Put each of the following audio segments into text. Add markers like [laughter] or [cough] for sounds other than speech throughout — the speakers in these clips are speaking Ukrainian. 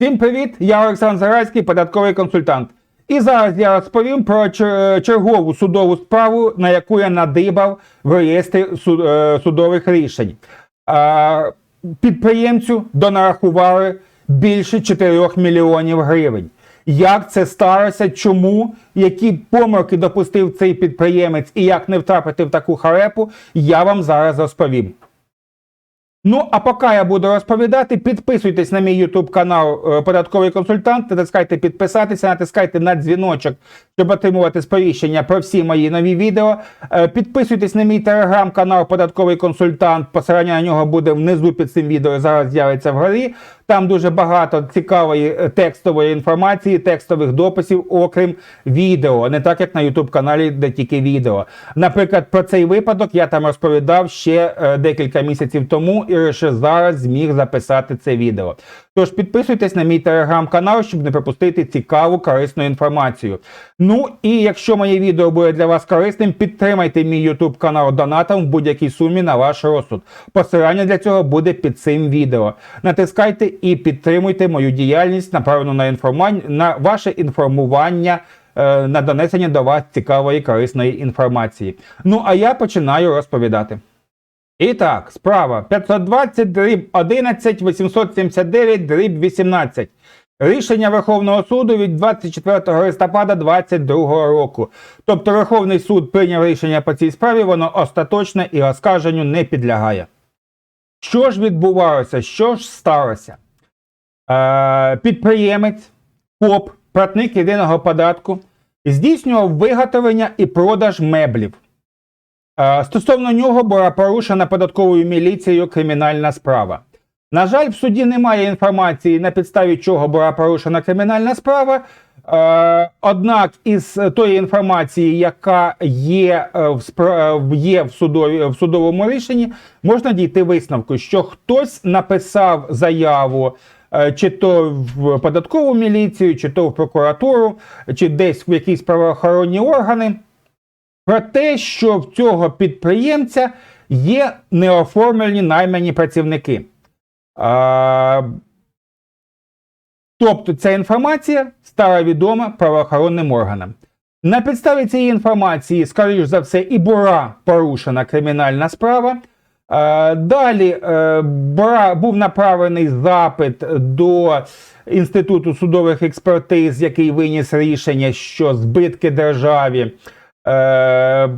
Всім привіт! Я Олександр Зарайський, податковий консультант. І зараз я розповім про чергову судову справу, на яку я надибав в реєстрі е, судових рішень. Підприємцю донарахували більше 4 мільйонів гривень. Як це сталося? Чому? Які помилки допустив цей підприємець і як не втрапити в таку харепу, я вам зараз розповім. Ну, а поки я буду розповідати, підписуйтесь на мій YouTube канал е, Податковий консультант, натискайте підписатися, натискайте на дзвіночок, щоб отримувати сповіщення про всі мої нові відео. Е, Підписуйтесь на мій телеграм-канал Податковий консультант. Посилання на нього буде внизу під цим відео. Зараз з'явиться вгорі. Там дуже багато цікавої е, текстової інформації, текстових дописів, окрім відео, не так як на YouTube каналі, де тільки відео. Наприклад, про цей випадок я там розповідав ще е, декілька місяців тому і лише зараз зміг записати це відео. Тож підписуйтесь на мій телеграм-канал, щоб не пропустити цікаву корисну інформацію. Ну і якщо моє відео буде для вас корисним, підтримайте мій YouTube канал донатом в будь-якій сумі на ваш розсуд. Посилання для цього буде під цим відео. Натискайте і підтримуйте мою діяльність, направлену на інформування на ваше інформування. е, На донесення до вас цікавої корисної інформації. Ну а я починаю розповідати. І так, справа 520 дріб 11 879 дріб 18. Рішення Верховного суду від 24 листопада 2022 року. Тобто Верховний суд прийняв рішення по цій справі, воно остаточне і оскарженню не підлягає. Що ж відбувалося? Що ж сталося? Е, підприємець, ФОП, платник єдиного податку, здійснював виготовлення і продаж меблів. Е, Стосовно нього була порушена податковою міліцією кримінальна справа. На жаль, в суді немає інформації, на підставі чого була порушена кримінальна справа. Е, Однак із тої інформації, яка є в, є в, судові, в судовому рішенні, можна дійти висновку, що хтось написав заяву чи то в податкову міліцію, чи то в прокуратуру, чи десь в якісь правоохоронні органи про те, що в цього підприємця є неоформлені наймані працівники. А, тобто ця інформація стала відома правоохоронним органам. На підставі цієї інформації, скоріш за все, і була порушена кримінальна справа. Е, Далі е, був направлений запит до Інституту судових експертиз, який виніс рішення, що збитки державі, е,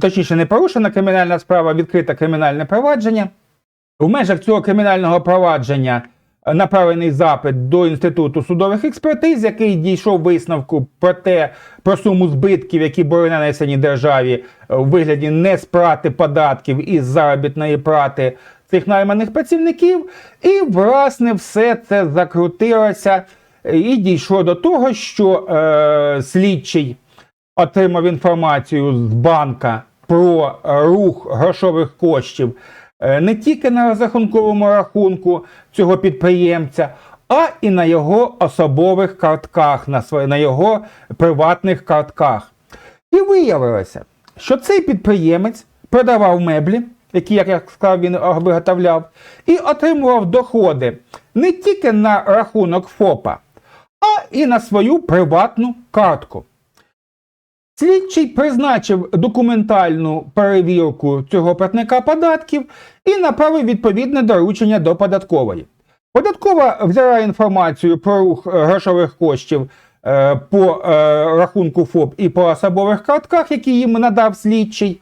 точніше, не порушена кримінальна справа, відкрите кримінальне провадження. В межах цього кримінального провадження направлений запит до Інституту судових експертиз, який дійшов висновку про те, про суму збитків, які були нанесені державі е, у вигляді несплати податків із заробітної плати цих найманих працівників. І, власне, все це закрутилося е, і дійшло до того, що е, слідчий отримав інформацію з банка про е, рух грошових коштів е, не тільки на розрахунковому рахунку цього підприємця, а і на його особових картках, на, своє- на його приватних картках. І виявилося, що цей підприємець продавав меблі, які, як я сказав, він е, виготовляв, і отримував доходи не тільки на рахунок ФОПа, а і на свою приватну картку. Слідчий призначив документальну перевірку цього платника податків і направив відповідне доручення до податкової. Податкова взяла інформацію про рух е, грошових коштів е, по е, рахунку ФОП і по особових картках, які їм надав слідчий,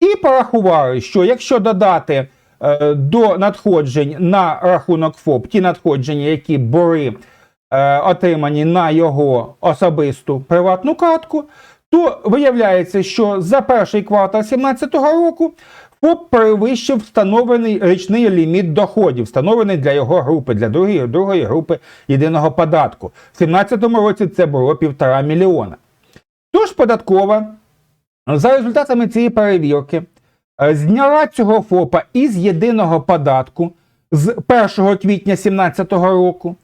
і порахували, що якщо додати до надходжень на рахунок ФОП ті надходження, які були отримані на його особисту приватну картку, то виявляється, що за перший квартал 2017 року ФОП перевищив встановлений річний ліміт доходів, встановлений для його групи, для другої, другої групи єдиного податку. В 2017 році це було півтора мільйона. Тож податкова за результатами цієї перевірки е, зняла цього ФОПа із єдиного податку з 1 квітня 2017 року.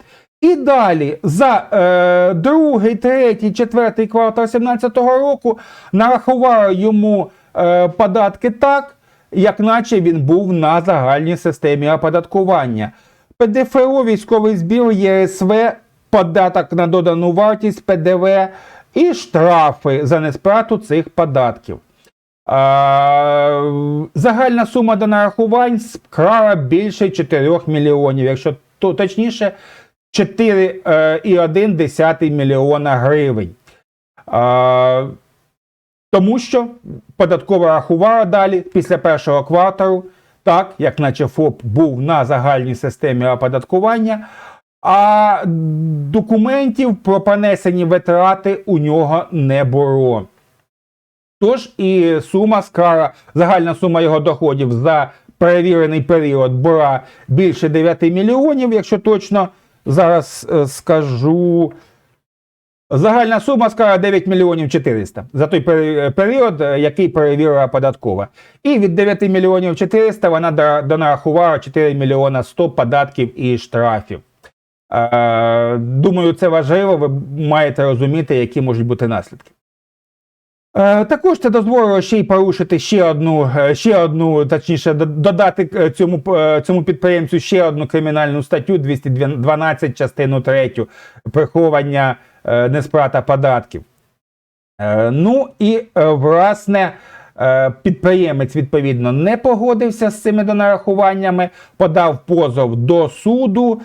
І далі за е, другий, третій, четвертий квартал 2017 року нарахувала йому е, податки так, як наче він був на загальній системі оподаткування. ПДФО, військовий збір, ЄСВ, податок на додану вартість, ПДВ і штрафи за несплату цих податків. А, загальна сума до нарахувань склала більше 4 мільйонів, якщо то, точніше 4,1 мільйона гривень. Тому що податкова рахувала далі після першого кварталу, так, як наче ФОП був на загальній системі оподаткування, а документів про понесені витрати у нього не було. Тож і сума склала, загальна сума його доходів за перевірений період була більше 9 мільйонів, якщо точно зараз е, скажу. Загальна сума скара 9 мільйонів 400 за той період, е, який перевірила податкова. І від 9 мільйонів 400 вона донарахувала 4 мільйона 100 податків і штрафів. Е, Думаю, це важливо. Ви маєте розуміти, які можуть бути наслідки. Е, Також це дозволило ще й порушити ще одну, е, ще одну, точніше, додати е, цьому, цьому підприємцю ще одну кримінальну статтю 212 частину 3 приховання несплата податків. Ну і власне. Підприємець відповідно не погодився з цими донарахуваннями, подав позов до суду,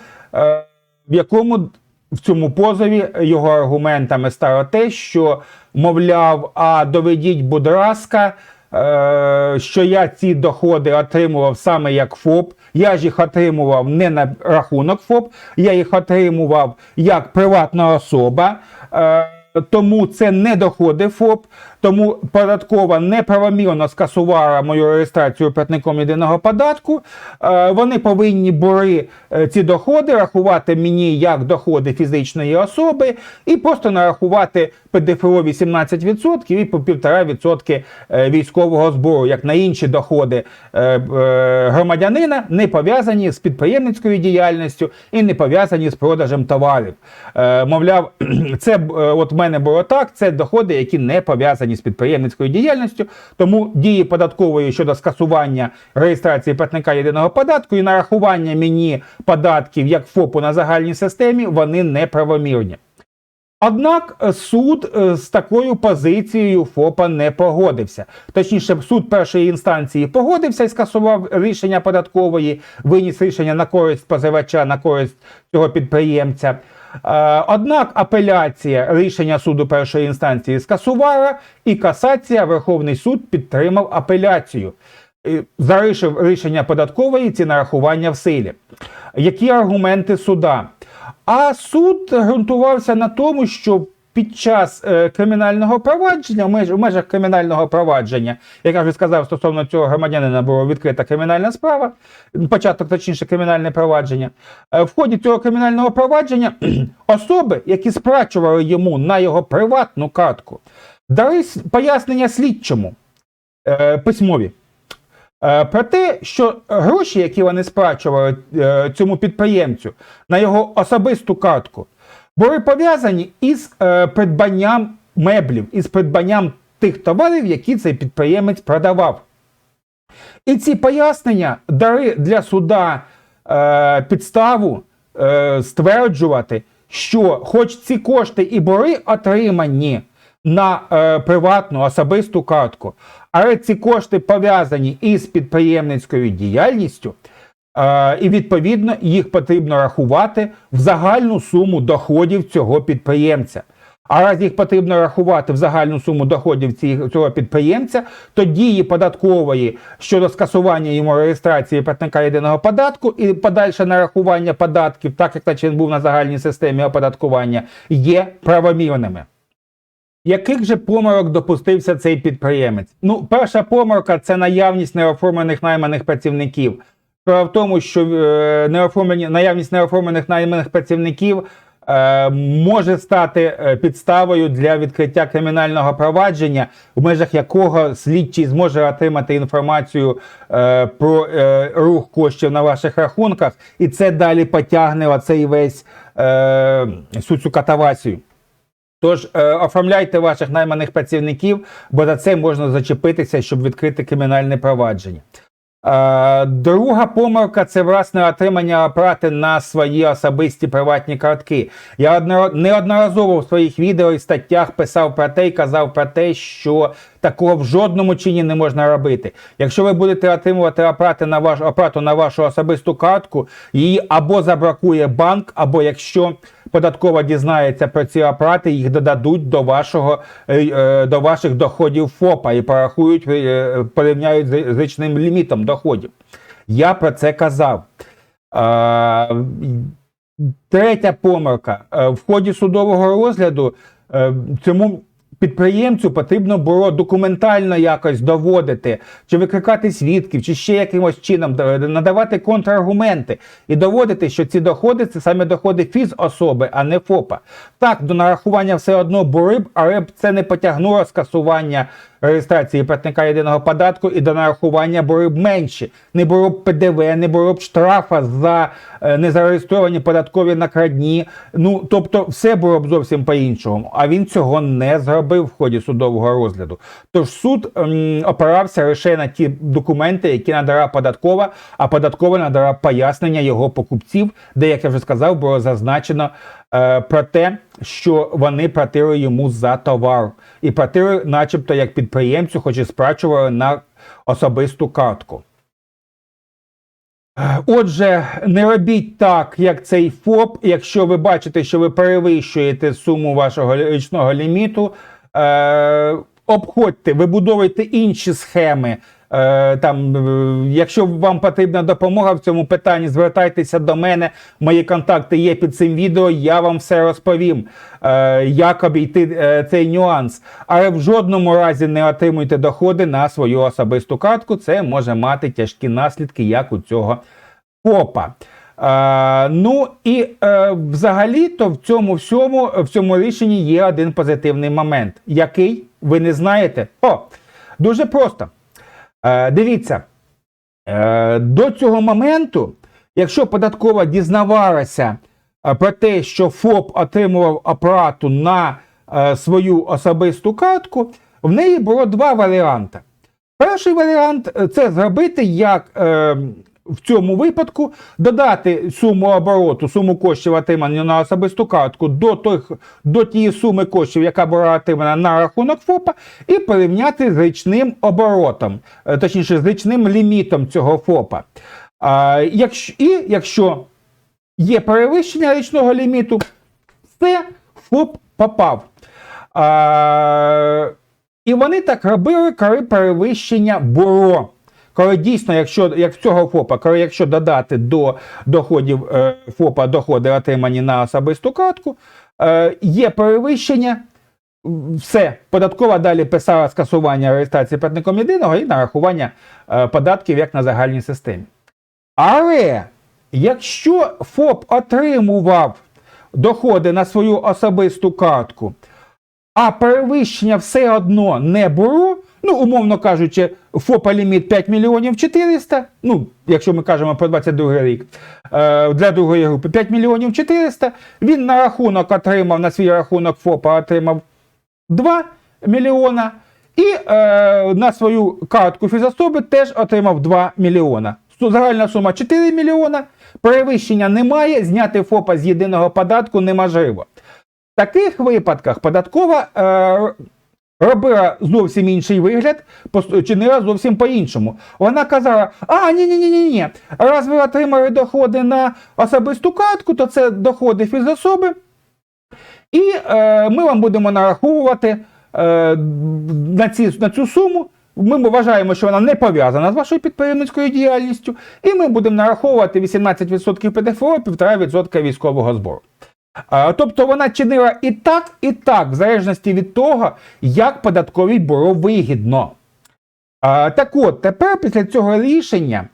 в якому в цьому позові його аргументами стало те, що, мовляв, а доведіть, будь ласка, е, що я ці доходи отримував саме як ФОП. Я ж їх отримував не на рахунок ФОП, я їх отримував як приватна особа. Е, тому це не доходи ФОП, тому податкова неправомірно скасувала мою реєстрацію платником єдиного податку. Е, Вони повинні були е, ці доходи рахувати мені як доходи фізичної особи і просто нарахувати ПДФО 18% і по 1,5% е, військового збору, як на інші доходи громадянина, не пов'язані з підприємницькою діяльністю і не пов'язані з продажем товарів. Мовляв, [clears throat] це от в мене було так, це доходи, які не пов'язані з підприємницькою діяльністю, тому дії податкової щодо скасування реєстрації платника єдиного податку і нарахування мені податків як ФОПу на загальній системі, вони неправомірні. Однак е, суд е, з такою позицією ФОПа не погодився. Точніше, суд першої інстанції погодився і скасував рішення податкової, виніс рішення на користь позивача, на користь цього підприємця. Е, Однак апеляція рішення суду першої інстанції скасувала, і касація Верховний суд підтримав апеляцію. Залишив рішення податкової ці нарахування в силі. Які аргументи суда? А суд ґрунтувався на тому, що під час е, кримінального провадження, в меж- в межах кримінального провадження, як я вже сказав, стосовно цього громадянина була відкрита кримінальна справа, початок, точніше, кримінальне провадження. Е, в ході цього кримінального провадження [clears throat] особи, які сплачували йому на його приватну картку, дали пояснення слідчому е, письмові. Про те, що гроші, які вони сплачували цьому підприємцю на його особисту картку, були пов'язані із е, придбанням меблів, із придбанням тих товарів, які цей підприємець продавав. І ці пояснення дали для суда е, підставу е, стверджувати, що, хоч ці кошти і були отримані на е, приватну особисту картку, але ці кошти пов'язані із підприємницькою діяльністю, і відповідно їх потрібно рахувати в загальну суму доходів цього підприємця. А раз їх потрібно рахувати в загальну суму доходів цього підприємця, то дії податкової щодо скасування йому реєстрації платника єдиного податку і подальше нарахування податків, так як наче він був на загальній системі оподаткування, є правомірними. Яких же помилок допустився цей підприємець? Ну, перша помилка це наявність неоформлених найманих працівників. Справа в тому, що е, неоформлені, наявність неоформлених найманих працівників е, може стати е, підставою для відкриття кримінального провадження, в межах якого слідчий зможе отримати інформацію про рух коштів на ваших рахунках, і це далі потягне оцей весь всю цю катавасію. Тож е, оформляйте ваших найманих працівників, бо за це можна зачепитися, щоб відкрити кримінальне провадження. Е, Друга помилка це власне отримання оплати на свої особисті приватні картки. Я одно- неодноразово в своїх відео і статтях писав про те і казав про те, що такого в жодному чині не можна робити. Якщо ви будете отримувати оплати на ваш оплату на вашу особисту картку, її або забракує банк, або якщо податкова дізнається про ці оплати, їх додадуть до вашого е, е, до ваших доходів ФОПа і порахують, е, порівняють з річним лімітом доходів. Я про це казав. Третя помилка. В ході судового розгляду цьому підприємцю потрібно було документально якось доводити, чи викликати свідків, чи ще якимось чином надавати контраргументи і доводити, що ці доходи це саме доходи фізособи, а не ФОПа. Так, до нарахування все одно були б, але б це не потягнуло скасування реєстрації платника єдиного податку і до нарахування були б менші. Не було б ПДВ, не було б штрафа за е, незареєстровані податкові накрадні. Ну тобто, все було б зовсім по-іншому. А він цього не зробив в ході судового розгляду. Тож суд ем, опирався лише на ті документи, які надала податкова, а податкова надала пояснення його покупців, де, як я вже сказав, було зазначено е, про те, що вони платили йому за товар. І платили, начебто, як підприємцю, хоч і сплачували на особисту картку. Е, Отже, не робіть так, як цей ФОП. Якщо ви бачите, що ви перевищуєте суму вашого річного ліміту, е, обходьте, вибудовуйте інші схеми. Е, там, е, якщо вам потрібна допомога в цьому питанні, звертайтеся до мене. Мої контакти є під цим відео. Я вам все розповім, е, як обійти е, цей нюанс. Але в жодному разі не отримуйте доходи на свою особисту картку. Це може мати тяжкі наслідки, як у цього ФОПа. Е, ну і е, взагалі-то в цьому всьому в цьому рішенні є один позитивний момент. Який ви не знаєте? О, дуже просто. Е, дивіться, е, до цього моменту, якщо податкова дізнавалася е, про те, що ФОП отримував оплату на е, свою особисту картку, в неї було два варіанти. Перший варіант е, це зробити як е, в цьому випадку додати суму обороту, суму коштів отримані на особисту картку до, тих, до тієї суми коштів, яка була отримана на рахунок ФОПа, і порівняти з річним оборотом, е, точніше, з річним лімітом цього ФОПа. А, якщо, і якщо є перевищення річного ліміту, все ФОП попав. А, і вони так робили, коли перевищення було. Коли дійсно, якщо як цього ФОПа, коли якщо додати до доходів е, ФОПа доходи, отримані на особисту картку, е, є перевищення, все, податкова далі писала скасування реєстрації платником єдиного і нарахування е, податків як на загальній системі. Але якщо ФОП отримував доходи на свою особисту картку, а перевищення все одно не було, ну, умовно кажучи, ФОПа ліміт 5 мільйонів 400, ну, якщо ми кажемо про 22 рік, е, для другої групи 5 мільйонів 400, він на рахунок отримав, на свій рахунок ФОПа отримав 2 мільйона, і е, на свою картку фізособи теж отримав 2 мільйона. Загальна сума 4 мільйона, перевищення немає, зняти ФОПа з єдиного податку неможливо. В таких випадках податкова е, робила зовсім інший вигляд, чинила зовсім по-іншому. Вона казала: а, ні, ні, ні, ні, ні. Раз ви отримали доходи на особисту картку, то це доходи фізособи. І е, ми вам будемо нараховувати е, на, ці, на цю суму. Ми вважаємо, що вона не пов'язана з вашою підприємницькою діяльністю, і ми будемо нараховувати 18% ПДФО 1,5% військового збору. Тобто вона чинила і так, і так, в залежності від того, як податковій було вигідно. Так от, тепер після цього рішення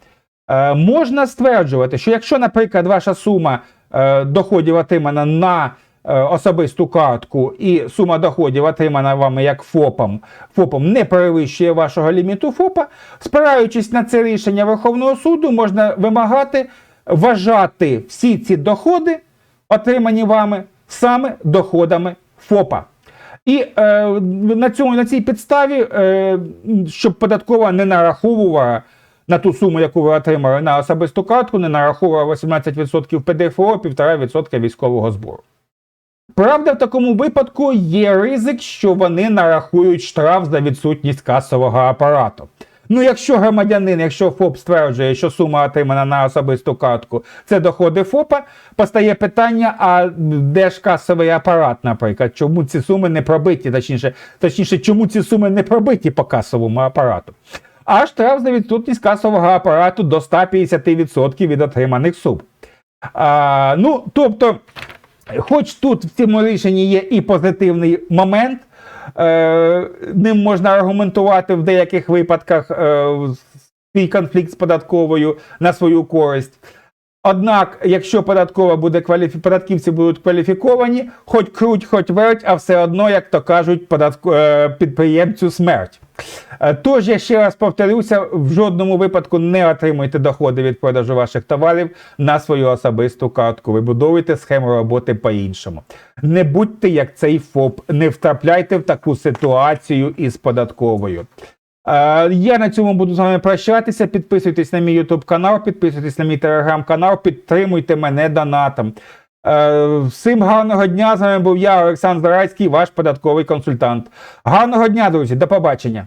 е, можна стверджувати, що якщо, наприклад, ваша сума е, доходів отримана на е, особисту картку і сума доходів отримана вами як ФОПом, ФОПом не перевищує вашого ліміту ФОПа, спираючись на це рішення Верховного суду, можна вимагати вважати всі ці доходи, отримані вами, саме доходами ФОПа. І е, на, цьому, на цій підставі, е, щоб податкова не нараховувала на ту суму, яку ви отримали на особисту картку, не нараховував 18% ПДФО, 1,5% військового збору. Правда, в такому випадку є ризик, що вони нарахують штраф за відсутність касового апарату. Ну, якщо громадянин, якщо ФОП стверджує, що сума отримана на особисту картку, це доходи ФОПа, постає питання: а де ж касовий апарат, наприклад, чому ці суми не пробиті, точніше, точніше, чому ці суми не пробиті по касовому апарату? А штраф за відсутність касового апарату до 150% від отриманих сум. А, ну, тобто, хоч тут в цьому рішенні є і позитивний момент, е, ним можна аргументувати в деяких випадках е, свій конфлікт з податковою на свою користь. Однак, якщо податкова буде кваліфі... податківці будуть кваліфіковані, хоч круть, хоч верть, а все одно, як то кажуть, податку... е, підприємцю смерть. Е, Тож я ще раз повторюся: в жодному випадку не отримуйте доходи від продажу ваших товарів на свою особисту картку. Вибудовуйте схему роботи по-іншому. Не будьте як цей ФОП, не втрапляйте в таку ситуацію із податковою. Е, Я на цьому буду з вами прощатися. Підписуйтесь на мій YouTube канал, підписуйтесь на мій телеграм канал, підтримуйте мене донатом. Е, Всім гарного дня! З вами був я, Олександр Зарайський, ваш податковий консультант. Гарного дня, друзі, до побачення!